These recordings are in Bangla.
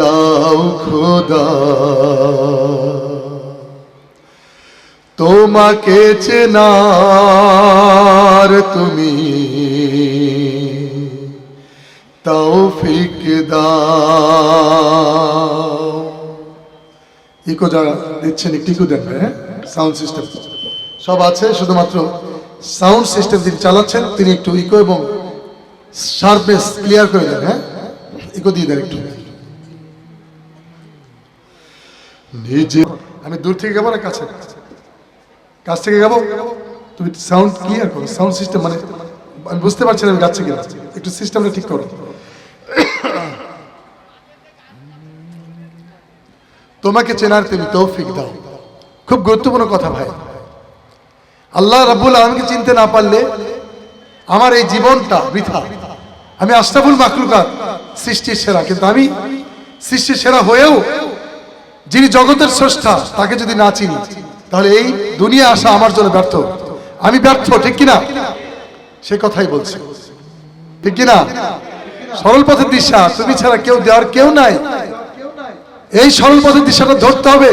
দাও খোদা। তোমাকে চেনার তুমি। তৌফিক দাও। ইকো যা দিচ্ছেন একটু ইকো দেন হ্যাঁ? সাউন্ড সিস্টেম সব আছে, শুধুমাত্র সাউন্ড সিস্টেম যিনি চালাচ্ছেন, তিনি একটু ইকো এবং শার্পনেস ক্লিয়ার করে দেন হ্যাঁ? আমি দূর থেকে না কাছে? কাছ থেকে তুমি সাউন্ড ক্লিয়ার করো। সাউন্ড সিস্টেম মানে আমি বুঝতে পারছি না আমি কিনা। একটু সিস্টেমটা ঠিক করো। তোমাকে চেনার তুমি তৌফিক দাও। খুব গুরুত্বপূর্ণ কথা ভাই। আল্লাহ রাব্বুল আলমকে চিনতে না পারলে আমার এই জীবনটা বৃথা। আমি আশরাফুল মাকলুকাত সৃষ্টির সেরা, কিন্তু আমি সৃষ্টির সেরা হয়েও যিনি জগতের স্রষ্টা, তাকে যদি না চিনি, তাহলে এই দুনিয়া আসা আমার জন্য ব্যর্থ। আমি ব্যর্থ, ঠিক কিনা? সে কথাই বলছি। ঠিক কিনা? সরল পথের দিশা, তুমি ছাড়া কেউ দেওয়ার কেউ নাই। এই সরল পথের দিশাটা ধরতে হবে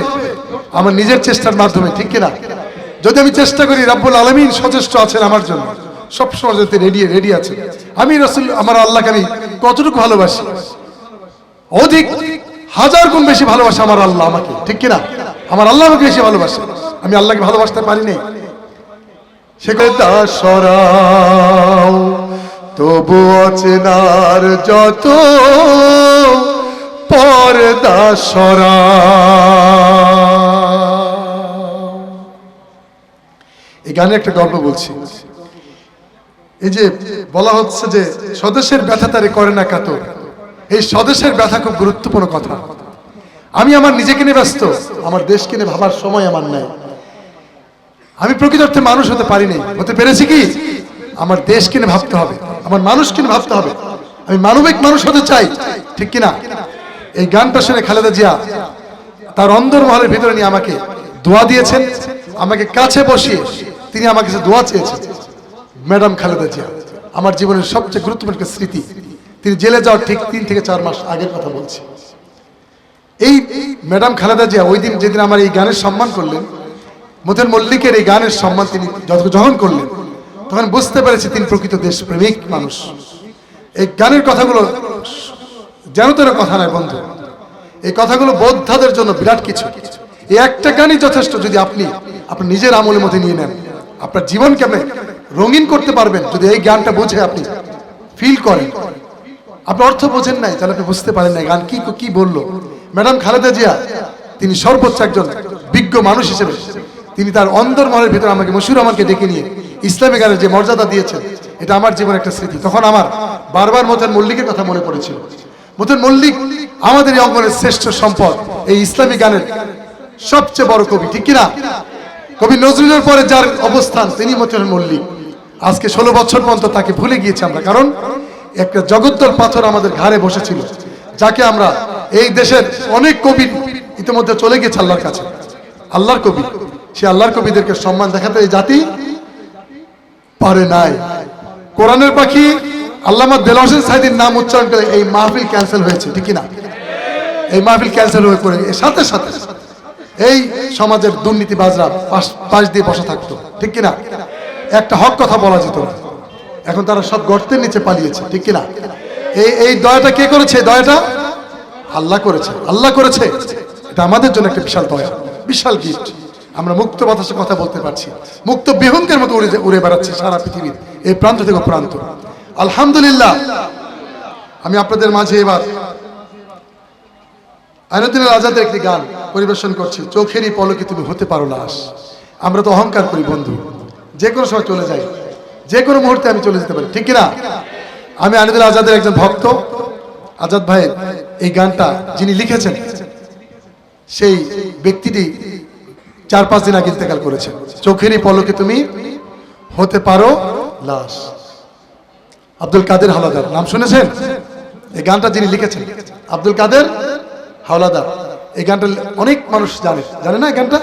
আমার নিজের চেষ্টার মাধ্যমে, ঠিক কিনা? যদি আমি চেষ্টা করি, রাব্বুল আলমিন সচেষ্ট আছেন আমার জন্য। সবসময় যাতে রেডি রেডি আছে আমি রসুল, আমার আল্লাহকে আমি কতটুকু ভালোবাসি? অধিক হাজার গুণ বেশি ভালোবাসে আমার আল্লাহ আমাকে। ঠিক কিনা? আমার আল্লাহ আমাকে বেশি ভালোবাসে। আমি আল্লাহকে ভালোবাসতে পারি নাই। সে সরাও, তবু অচেনার যত পর্দা সরা এই গানে একটা গল্প বলছি। এই যে বলা হচ্ছে যে স্বদেশের ব্যথা তারে করে না কাতর। এই স্বদেশের ব্যথা খুব গুরুত্বপূর্ণ কথা। আমি আমার নিজেকে নিয়ে ব্যস্ত, আমার দেশকে নিয়ে ভাবার সময় আমার নাই। আমি প্রকৃতার্থে মানুষ হতে পারি নাই হতে পেরেছি কি? আমার দেশ কিনে ভাবতে হবে। আমার মানুষ কিনে ভাবতে হবে। আমি মানবিক মানুষ হতে চাই, ঠিক কিনা? এই গানটা শুনে খালেদা জিয়া তার অন্দর মহলের ভিতরে নিয়ে আমাকে দোয়া দিয়েছেন। আমাকে কাছে বসিয়ে তিনি আমার কাছে দোয়া চেয়েছেন। ম্যাডাম খালেদা জিয়া, আমার জীবনের সবচেয়ে গুরুত্বপূর্ণ একটা স্মৃতি, তিনি জেলে যাওয়ার ঠিক তিন থেকে চার মাস আগের কথা বলছি। এই ম্যাডাম খালেদা জিয়া ওই দিন যেদিন আমার এই গানের সম্মান করলেন, মতেন মল্লিকের এই গানের সম্মান তিনি যখন করলেন, তখন বুঝতে পেরেছি তিনি প্রকৃত দেশপ্রেমিক মানুষ। এই গানের কথাগুলো যেন তেন কথা নয় বন্ধু, এই কথাগুলো বৌদ্ধাদের জন্য বিরাট কিছু। এই একটা গানই যথেষ্ট যদি আপনি আপনার নিজের আমলের মধ্যে নিয়ে নেন, আপনার জীবনকে আপনি রঙিন করতে পারবেন, যদি এই গানটা বোঝে আপনি। ফিল করেন। আপনি অর্থ বোঝেন নাই, তাহলে আপনি বুঝতে পারেন না গান কি কি বলল? ম্যাডাম খালেদা জিয়া, তিনি সর্বোচ্চ একজন বিজ্ঞ মানুষ হিসেবে, তিনি তার অন্দর মনের ভিতরে আমাকে মশুর আমাকে ডেকে নিয়ে ইসলামী গানের যে মর্যাদা দিয়েছেন, এটা আমার জীবনের একটা স্মৃতি। তখন আমার বারবার মতেন মল্লিকের কথা মনে পড়েছিল। মতেন মল্লিক আমাদের এই অঙ্গনের শ্রেষ্ঠ সম্পদ, এই ইসলামী গানের সবচেয়ে বড় কবি, ঠিক কিনা? কবি নজরুলের পরে যার অবস্থান, তিনি মতেন মল্লিক। আজকে ষোলো বছর পর্যন্ত তাকে ভুলে গিয়েছি আমরা। কারণ একটা জগদ্দল পাথর আমাদের ঘাড়ে বসেছিল, যাকে আমরা এই দেশের অনেক কবি ইতিমধ্যে চলে গেছে আল্লাহর কাছে। আল্লাহর কবি, সে আল্লাহর কবিদেরকে সম্মান দেখাতে এই জাতি পারে নাই। কোরআনের পাখি আল্লামা দেল হোসেন সাইদির নাম উচ্চারণ করে এই মাহফিল ক্যান্সেল হয়েছে, ঠিক না এই মাহফিল ক্যান্সেল হয়ে পড়ে, এর সাথে সাথে এই সমাজের দুর্নীতিবাজরা পাশ পাশ দিয়ে বসে থাকতো, ঠিক কিনা? একটা হক কথা বলা যেত। এখন তারা সব গর্তের নিচে পালিয়েছে, ঠিক কিনা? এই এই দয়াটা কে করেছে? দয়াটা? আল্লাহ করেছে আল্লাহ করেছে। এটা আমাদের জন্য একটা বিশাল দয়া, বিশাল গিফট আমরা মুক্ত বাতাসে কথা বলতে পারছি। মুক্ত বিহঙ্গের মতো উড়ে উড়ে বেড়াচ্ছে সারা পৃথিবীর, এই প্রান্ত থেকে প্রান্ত। আলহামদুলিল্লাহ। আমি আপনাদের মাঝে এবার আইনুদ্দিনের আজাদের একটি গান পরিবেশন করছি। চোখেরই পলকে তুমি হতে পারো লাশ আমরা তো অহংকার করি, বন্ধু। যে কোনো সময় চলে যাই। যে কোনো মুহূর্তে আমি চলে যেতে পারি। ঠিক কিনা? আমি আইনুদ্দিন আজাদের একজন ভক্ত। আজাদ ভাইয়ের এই গানটা যিনি লিখেছেন, সেই ব্যক্তিটি চার পাঁচ দিন আগে ইন্তেকাল করেছেন। চোখেরই পলকে তুমি হতে পারো লাশ। আব্দুল কাদের হাওলাদার, নাম শুনেছেন? এই গানটা যিনি লিখেছেন, আব্দুল কাদের হাওলাদার। এই গানটা অনেক মানুষ জানে। জানে না এই গানটা?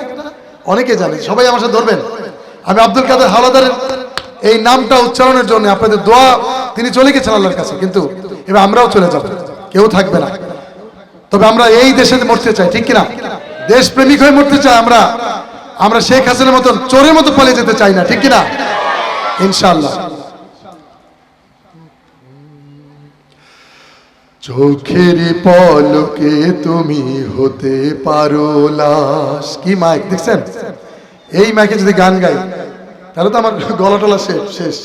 অনেকে জানে। সবাই আমার সাথে ধরবেন। আমি আব্দুল কাদের হাওলাদারের এই নামটা উচ্চারণের জন্য আপনাদের দোয়া, তিনি চলে গেছেন আল্লাহর কাছে, কিন্তু এবার আমরাও চলে যাব, কেউ থাকবে না। তবে আমরা এই দেশে মরতে চাই, ঠিক কিনা? দেশ প্রেমিক হয়ে মরতে চাই আমরা আমরা শেখ হাসিনের মতন চোরের মতো পালিয়ে যেতে চাই না, ঠিক কিনা? ইনশাআল্লাহ। চোখের পলকে তুমি হতে পারো লাশ। কি মাইক দেখছেন? এই মাইকে যদি গান গাই, তাহলে তো আমার গলা টলা শেষ। শেষ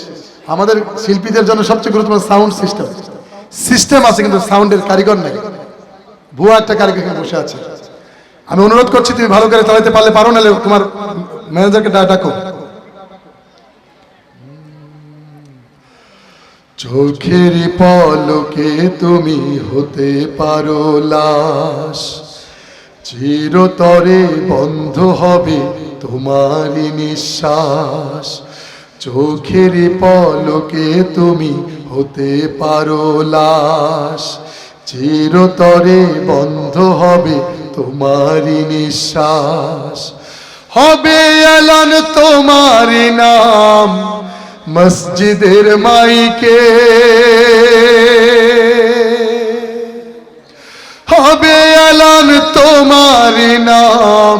আমাদের শিল্পীদের জন্য সবচেয়ে গুরুত্বপূর্ণ সাউন্ড সিস্টেম সিস্টেম আছে কিন্তু সাউন্ডের কারিগর নেই। ভুয়া একটা কারিগর বসে আছে। আমি অনুরোধ করছি, তুমি ভালো করে চালাতে পারলে পারো, নাহলে তোমার ম্যানেজারকে ডাকো। চোখের পলকে তুমি হতে পারো লাশ। চিরতরে বন্ধ হবে তোমারই নিঃশ্বাস। চোখের পলকে তুমি হতে পারো লাশ। চিরতরে বন্ধ হবে তোমারই নিঃশ্বাস। হবে এলান তোমারই নাম মসজিদের মাইকে। হবে এলান তোমার নাম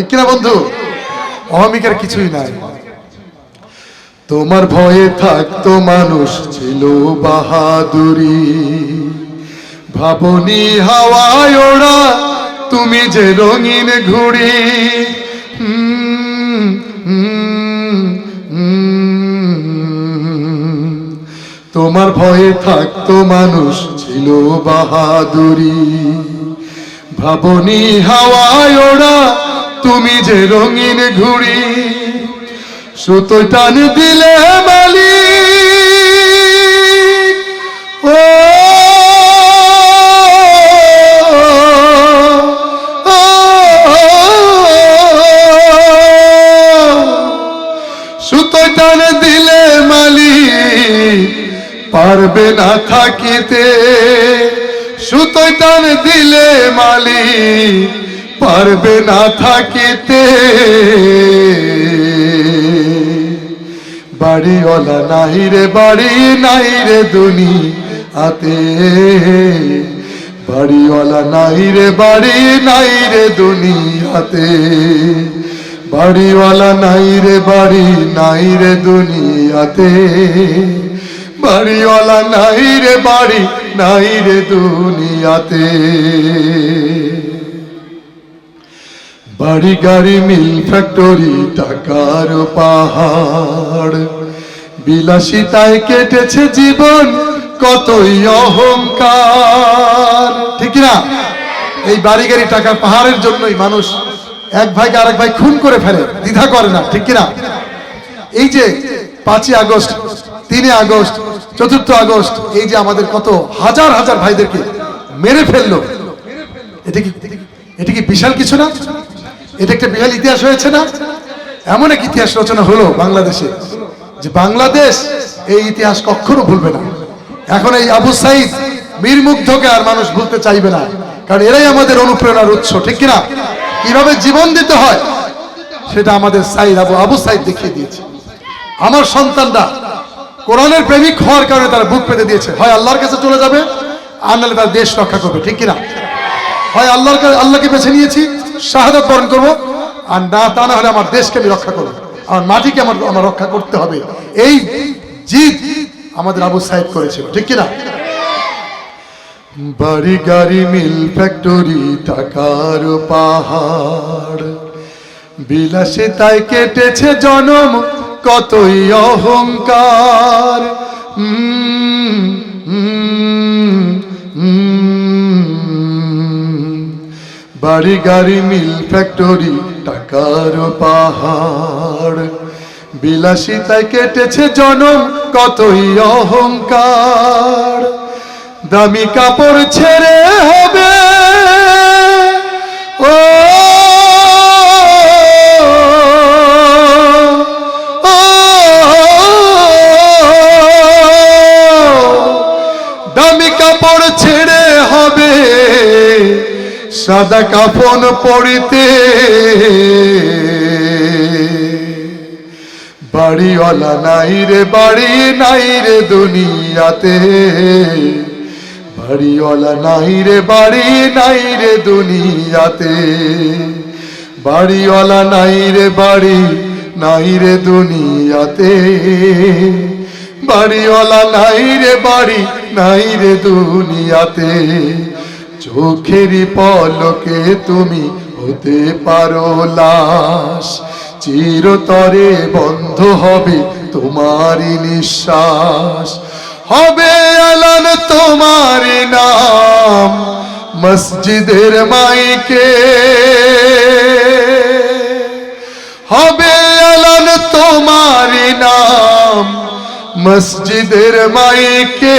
ঠিক কিনা, বন্ধু? অহমিকার কিছুই নাই। তোমার ভয়ে থাকতো মানুষ ছিল বাহাদুরি। ভাবনি হাওয়ায় ওড়া, তুমি যে রঙিন ঘুড়ি। তোমার ভয়ে থাকতো মানুষ ছিল বাহাদুরি। ভাবনি হাওয়ায় ওড়া তুমি যে রঙিন ঘুড়ি সুতো টান দিলে মালি ও সুতো টান দিলে মালি পারবে না থাকিতে সুতো টান দিলে মালিক পারবে না থাকিতে। বাড়িওয়ালা নাই রে, বাড়ি নাই রে দুনিয়াতে। বাড়িওয়ালা নাই রে, বাড়ি নাই রে দুনিয়াতে। বাড়িওয়ালা নাই রে, বাড়ি নাই রে দুনিয়াতে। বাড়িওয়ালা নাই রে, বাড়ি নাই রে দুনিয়াতে। বাড়ি গাড়ি, মিল ফ্যাক্টরি টাকার পাহাড়। বিলাসিতায় কেটেছে জীবন, কতই অহংকার। ঠিক না এই বাড়ি গাড়ি, টাকার পাহাড়ের জন্যই মানুষ এক ভাইকে আরেক ভাই খুন করে ফেলে, দ্বিধা করে না, ঠিক কিনা? এই যে পাঁচই আগস্ট, তিনে আগস্ট, চতুর্থ আগস্ট, এই যে আমাদের কত হাজার হাজার ভাইদেরকে মেরে ফেলল, এটা কি এটা কি বিশাল কিছু না? এটা একটা বিশাল ইতিহাস হয়েছে না? এমন এক ইতিহাস রচনা হলো বাংলাদেশে, যে বাংলাদেশ এই ইতিহাস কখনো ভুলবে না। এখন এই আবু সাইদ মীর মুগ্ধকে আর মানুষ ভুলতে চাইবে না, কারণ এরাই আমাদের অনুপ্রেরণার উৎস, ঠিক কিনা? কীভাবে জীবন দিতে হয় সেটা আমাদের সাইদ আবু আবু সাইদ দেখিয়ে দিয়েছে। আমার সন্তানরা কোরআনের প্রেমিক হওয়ার কারণে তারা বুক পেতে দিয়েছে। হয় আল্লাহর কাছে চলে যাবে, আর নাহলে তার দেশ রক্ষা করবে, ঠিক কিনা? হয় আল্লাহর আল্লাহকে বেছে নিয়েছি শাহাদত বরণ করব। আর না তা না হলে আমার দেশকে আমি রক্ষা করব। আমার মাটিকে আমার আমার রক্ষা করতে হবে। এই জিদ আমাদের আবু সাহেব করেছিল ঠিক কিনা? বাড়ি গাড়ি মিল ফ্যাক্টরি টাকার পাহাড়। বিলাসে তাই কেটেছে জনম কতই অহংকার। উম, বাড়ি গাড়ি, মিল ফ্যাক্টরি টাকার পাহাড়। বিলাসিতায় কেটেছে জনম, কতই অহংকার। দামি কাপড় ছেড়ে হবে। ও সাদা কাফন পড়িতে বাড়িওয়ালা নাই রে, বাড়ি নাই রে দুনিয়াতে। বাড়িওয়ালা নাই রে, বাড়ি নাই রে দুনিয়াতে। বাড়িওয়ালা নাই রে, বাড়ি নাই রে দুনিয়াতে। বাড়িওয়ালা নাই রে, বাড়ি নাই রে দুনিয়াতে। চোখেরই পলকে তুমি হতে পারো লাশ। চিরতরে বন্ধ হবে তোমারই নিঃশ্বাস। হবে আলান তোমার নাম মসজিদের মাইকে। হবে আলান তোমার নাম মসজিদের মাইকে।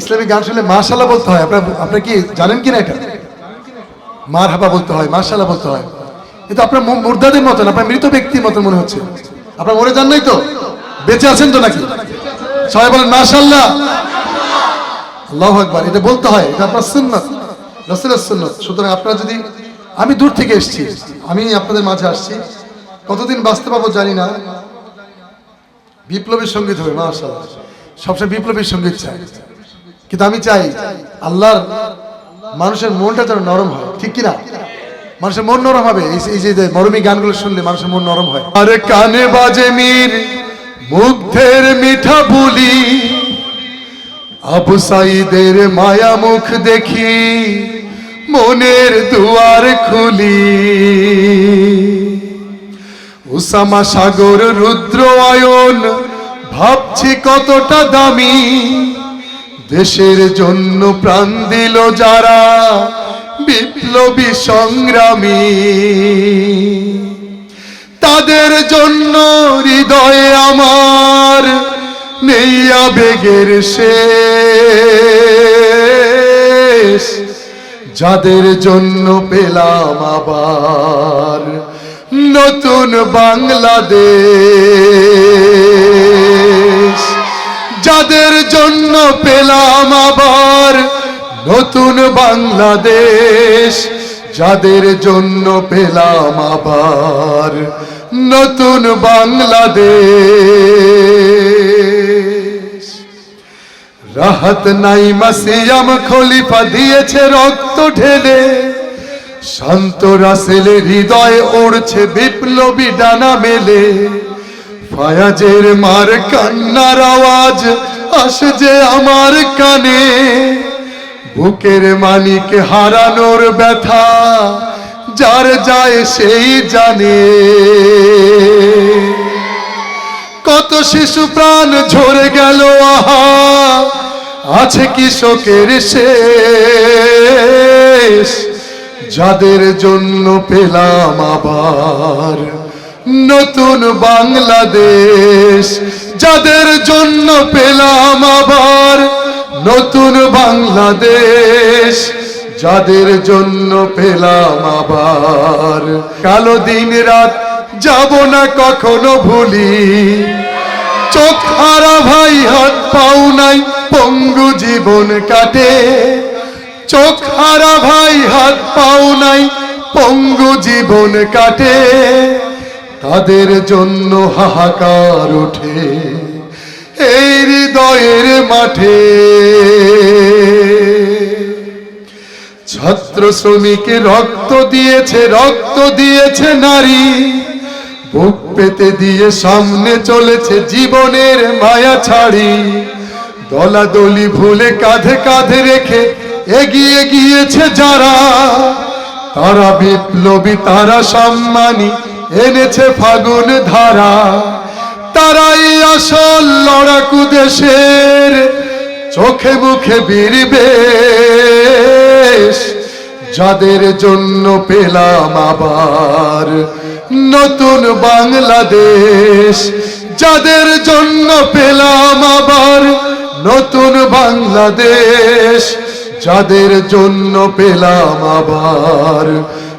ইসলামী গান শুনলে মাশাল্লাহ বলতে হয়। আপনার আপনার কি জানেন কি না এটা? মার হাবা বলতে হয় মাশাল্লাহ বলতে হয়। কিন্তু আপনার মুর্দাদের মতন, আপনার মৃত ব্যক্তির মতন মনে হচ্ছে। আপনার মরে যান নাই তো? বেঁচে আছেন তো নাকি? সবাই বলেন মাশাল্লাহ আল্লাহ একবার এটা বলতে হয়, এটা আপনার সুন্নত, রসুলের সুন্নত। সুতরাং আপনারা যদি আমি দূর থেকে এসেছি, আমি আপনাদের মাঝে আসছি। কতদিন বাঁচতে পাবো জানি না। বিপ্লবী সংগীত হবে মাশাল্লাহ সবসময় বিপ্লবী সংগীত চাই। কিন্তু আমি চাই আল্লাহর মানুষের মনটা যেন নরম হয়, ঠিক কিনা? মানুষের মন নরম হবে, এই যে মরমী গানগুলো শুনলে মানুষের মন নরম হয়। আরে কানে বাজে মীর, মুগ্ধের মিঠা বলি। আবু সাইদের মায়া মুখ দেখি, মনের দুয়ার খুলি। উসামা সাগর রুদ্র আয়ন, ভাবছি কতটা দামি। দেশের জন্য প্রাণ দিল যারা বিপ্লবী সংগ্রামী। তাদের জন্য হৃদয়ে আমার নেই আবেগের শেষ। যাদের জন্য পেলাম আবার নতুন বাংলাদেশ। যাদের জন্য পেলাম আবার নতুন বাংলাদেশ, যাদের জন্য পেলাম আবার নতুন বাংলাদেশ। রাহাত নাই মাসিয়াম খলিফা দিয়েছে রক্ত ঢেলে, শান্ত রাসেলে হৃদয় ওড়ছে বিপ্লবী ডানা মেলে। ফায়াজের মার কান্নার আওয়াজ আসে যে আমার কানে। বুকের মানিক হারানোর ব্যথা, যার যায় সেই জানে। কত শিশু প্রাণ ঝরে গেল, আহা, আছে কৃষকের শেষ। যাদের জন্য পেলাম আবার। নতুন বাংলাদেশ। যাদের জন্য পেলাম আবার নতুন বাংলাদেশ। যাদের জন্য পেলাম আবার। কালো দিন রাত যাব না কখনো ভুলি। চোখ হারা ভাই, হাত পাও নাই, পঙ্গু জীবন কাটে। চোখ হারা ভাই, হাত পাও নাই, পঙ্গু জীবন কাটে। তাদের জন্য হাহাকার ওঠে এই হৃদয়ের মাঠে। ছাত্র শ্রমিকে রক্ত দিয়েছে রক্ত দিয়েছে নারী। বুক পেতে দিয়ে সামনে চলেছে জীবনের মায়া ছাড়ি। দলাদলি ভুলে কাঁধে কাঁধে রেখে এগিয়ে গিয়েছে যারা। তারা বিপ্লবী, তারা সম্মানী এনেছে ফাগুন ধারা, তারাই আসল লড়াকু দেশের। চোখে মুখে বীরবে যাদের জন্য পেলাম আবার। নতুন বাংলাদেশ, যাদের জন্য পেলাম আবার। নতুন বাংলাদেশ, যাদের জন্য পেলাম আবার।